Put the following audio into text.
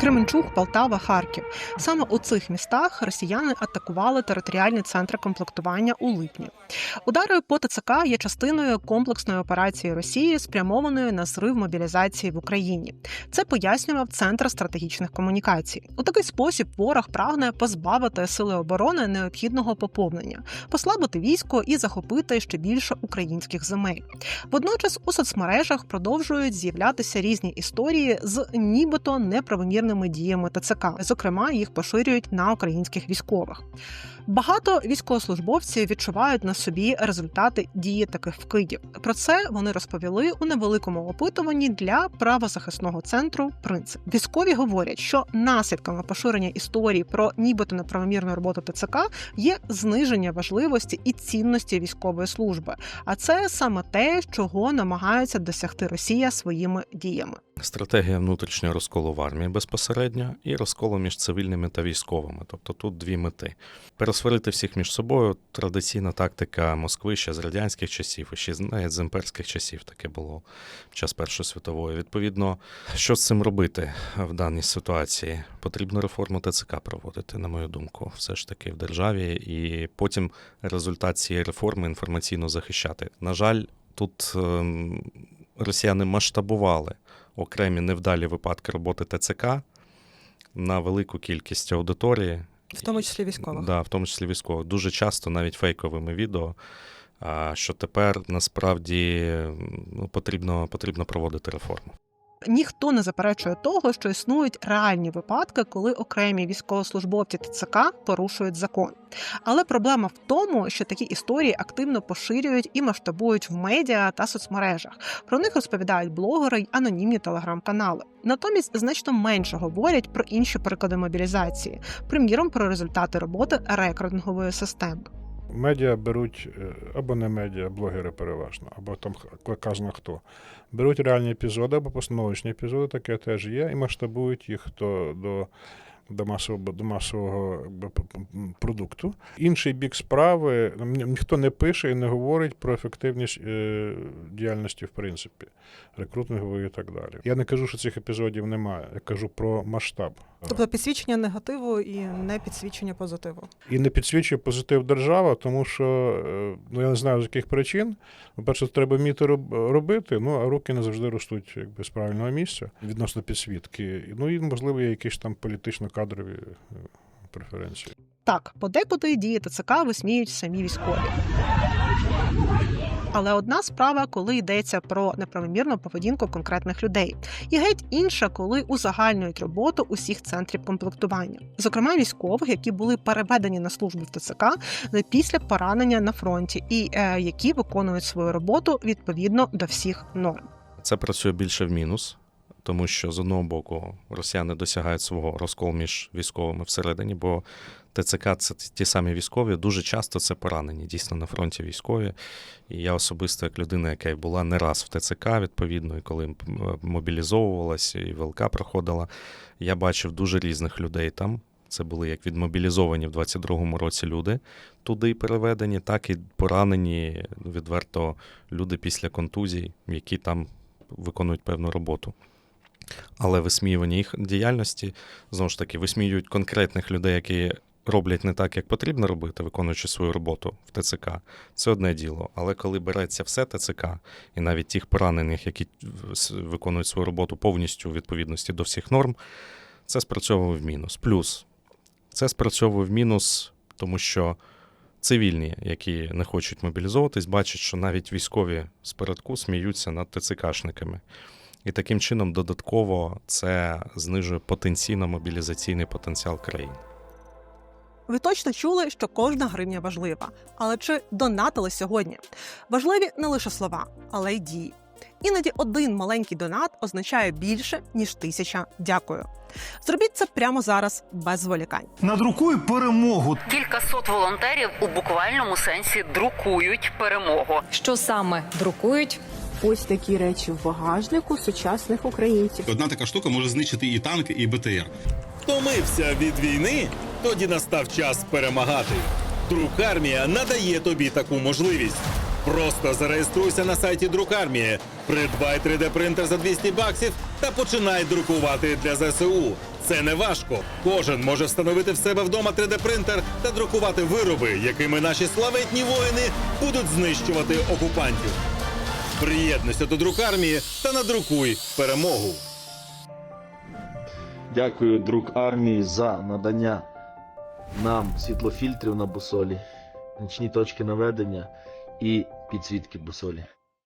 Кременчуг, Полтава, Харків. Саме у цих містах росіяни атакували територіальні центри комплектування у липні. Удари по ТЦК є частиною комплексної операції Росії, спрямованої на зрив мобілізації в Україні. Це пояснював центр стратегічних комунікацій. У такий спосіб ворог прагне позбавити сили оборони необхідного поповнення, послабити військо і захопити ще більше українських земель. Водночас у соцмережах продовжують з'являтися різні історії з нібито неправомірними діями ТЦК. Зокрема, їх поширюють на українських військових. Багато військовослужбовців відчувають на собі результати дії таких вкидів. Про це вони розповіли у невеликому опитуванні для правозахисного центру Принцип. Військові говорять, що наслідками поширення історій про нібито неправомірну роботу ТЦК є зниження важливості і цінності військової служби. А це саме те, чого намагається досягти Росія своїми діями. Стратегія внутрішнього розколу в армії безпосередньо і розколу між цивільними та військовими. Тобто тут дві мети. Пересварити всіх між собою традиційна тактика Москви ще з радянських часів, і ще навіть з імперських часів таке було в час Першої світової. Відповідно, що з цим робити в даній ситуації? Потрібно реформу ТЦК проводити, на мою думку, все ж таки в державі, і потім результат цієї реформи інформаційно захищати. На жаль, тут ем, росіяни масштабували окремі невдалі випадки роботи ТЦК на велику кількість аудиторії. В тому числі військових. Да, в тому числі військових. Дуже часто навіть фейковими відео. Що тепер насправді ну, потрібно, потрібно проводити реформу. Ніхто не заперечує того, що існують реальні випадки, коли окремі військовослужбовці ТЦК порушують закон. Але проблема в тому, що такі історії активно поширюють і масштабують в медіа та соцмережах. Про них розповідають блогери й анонімні телеграм-канали. Натомість значно менше говорять про інші приклади мобілізації, приміром про результати роботи рекрутингової системи. Медіа беруть, е, або не медіа, блогери переважно, або там казано хто. Беруть реальні епізоди або постановочні епізоди, таке теж є, і масштабують їх до, до, до, масового, до масового продукту. Інший бік справи ні- ніхто не пише і не говорить про ефективність е, діяльності, в принципі, рекрутингової і так далі. Я не кажу, що цих епізодів немає, я кажу про масштаб. Тобто підсвічення негативу і не підсвічення позитиву. і не підсвічує позитив держава, тому що е, ну я не знаю з яких причин. По-перше, треба вміти роб- робити, ну а руки не завжди ростуть якби з правильного місця відносно підсвітки. Ну і можливо є якісь там політично-кадрові е, преференції. Так, подекуди дії ТЦК висміють самі військові. Але одна справа, коли йдеться про неправомірну поведінку конкретних людей, і геть інша, коли узагальнюють роботу усіх центрів комплектування, зокрема військових, які були переведені на службу в ТЦК після поранення на фронті, і е, які виконують свою роботу відповідно до всіх норм. Це працює більше в мінус, тому що з одного боку росіяни досягають свого розколу між військовими всередині, бо ТЦК це ті самі військові, дуже часто це поранені, дійсно на фронті військові. І я особисто, як людина, яка була не раз в ТЦК, відповідно, і коли мобілізовувалася і ВЛК проходила, я бачив дуже різних людей там. Це були як відмобілізовані в 22-му році люди туди переведені, так і поранені відверто люди після контузій, які там виконують певну роботу. Але висміювання їх діяльності знову ж таки висміюють конкретних людей, які роблять не так, як потрібно робити, виконуючи свою роботу в ТЦК. Це одне діло. Але коли береться все ТЦК, і навіть тих поранених, які виконують свою роботу повністю у відповідності до всіх норм, це спрацьовує в мінус. Плюс це спрацьовує в мінус, тому що цивільні, які не хочуть мобілізовуватись, бачать, що навіть військові спередку сміються над ТЦКшниками. І таким чином додатково це знижує потенційно мобілізаційний потенціал країни. Ви точно чули, що кожна гривня важлива. Але чи донатили сьогодні? Важливі не лише слова, але й дії. Іноді один маленький донат означає більше ніж тисяча дякую. Зробіть це прямо зараз без зволікань. Надрукуй перемогу. Кількасот волонтерів у буквальному сенсі друкують перемогу. Що саме друкують? Ось такі речі в багажнику сучасних українців. Одна така штука може знищити і танк, і БТР. Втомився від війни? Тоді настав час перемагати. Друкармія надає тобі таку можливість. Просто зареєструйся на сайті Друкармії, придбай 3D принтер за 200 баксів та починай друкувати для ЗСУ. Це не важко. Кожен може встановити в себе вдома 3D-принтер та друкувати вироби, якими наші славетні воїни будуть знищувати окупантів. Приєднуйся до друкармії та надрукуй перемогу. Дякую, друг армії, за надання нам світлофільтрів на бусолі, нічні точки наведення і підсвітки бусолі.